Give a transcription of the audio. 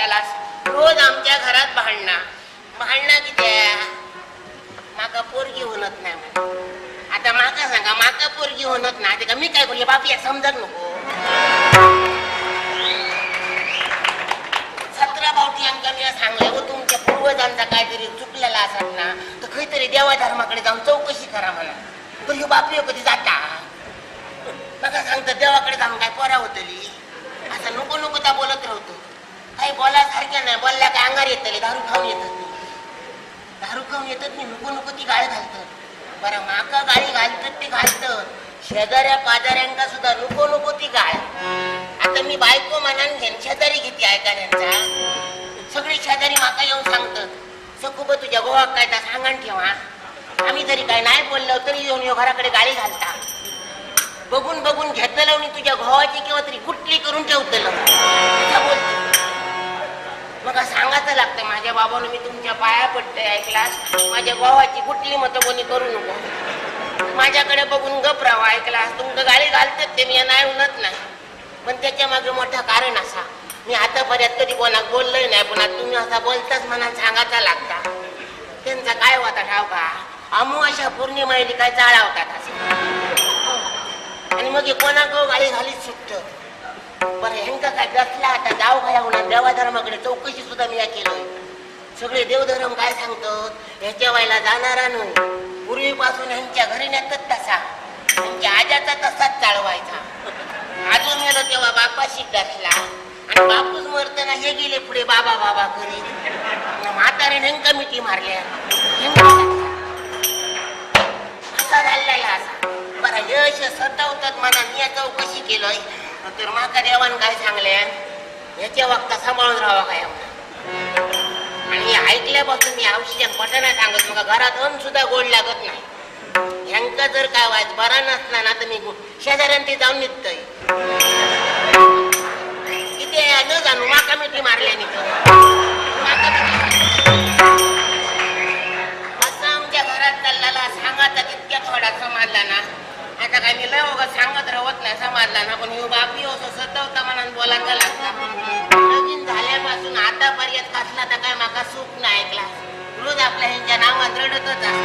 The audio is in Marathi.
लागतालास रोज आमच्या घरात भांडणा. भांडणा किती माका पोरगी होणत नाही आता माका सांगा माका पोरगी होणत नाही. ते का मी काय बोलले बापी समजत नको. सतरा भावटी आमच्या मी सांगले हो तुमच्या पूर्वजांचा काहीतरी चुकलेला असत ना तर खरीतरी देवा धर्माकडे जाऊन चौकशी करा म्हणा. पण ह्यो बापी कधी जाता? माका सांगता देवाकडे जाऊन काय पोरा होतली? असं नको नको त्या बोलत राहतो बोलासारखे नाही. बोलल्या काय अंगार येतले दारू खाऊन येतात नाही दारू खाऊन येतात नाही. नको नको ती गाळ घालतात. बरं माका गाळी घालतात ते घालतात. शेजाऱ्या पाजाऱ्यांका सुद्धा नको नको ती गाळ. आता मी बायको मनान घेन शेजारी घेते ऐकण्यांचा सगळी शेजारी माका येऊन सांगतात. सखूब तुझ्या गोवा काय तर सांगण ठेवा आम्ही जरी काय नाही बोललो तरी येऊन यो घराकडे गाळी घालता. बघून बघून घेतलं आणि तुझ्या घोवाची किंवा तरी कुठली करून ठेवतलं. बोलतो मग सांगायचं लागतं माझ्या बाबानं मी तुमच्या पाया पडते ऐकलास माझ्या भावाची कुठली मतं कोणी करू नको. माझ्याकडे बघून गप ऐकलास तुमचं गाडी घालतात ते मी नाही उनत नाही. पण त्याच्यामागे मोठं कारण असा. मी आतापर्यंत कधी कोणाक बोललोय नाही पण आता तुम्ही असा बोलताच म्हणा सांगायचा लागता. त्यांचा काय होता ठाव का? अमू अशा पौर्णिमाईली काय चाळावतात असं आणि मग हे कोणाक गाडी घालीत सुटत? बरं ह्यांका काय बसला आता जाऊ काय धर्माकडे चौकशी सुद्धा मी केलोय सगळे देवधर्म काय सांगतात? ह्याच्या व्हायला जाणारा नाही पूर्वीपासून ह्यांच्या घरी नेतात तसा. ह्यांच्या आजाचा तसाच चालवायचा अजून गेलो तेव्हा बापाशी बसला आणि बापूच मरताना हे गेले पुढे बाबा बाबा करीत म्हातारे नेमका मिठी मारल्या. असा झालेला असा. बरं यश सतावतात म्हणा मी चौकशी केलोय. तर माका देवान काय सांगल्या याच्या वागता सांभाळून राहावा काय आणि ऐकल्यापासून मी औषध पटाना सांगत मग घरात अन्न सुद्धा गोड लागत नाही. ह्यांका जर काय व्हायचं बरा नसला ना तर मी शेजाऱ्यान ते जाऊन निघतय. किती न जाणू माका मिठी मारल्याने तर. असं आमच्या घरात चाललेला सांगायचा तितक्या थोडा समाजला ना. आता काय मी लय वगैरे सांगत राहत नाही समाजला ना पण ह्यो बापी होतो सतवता म्हणून बोलायचं लागतं. good.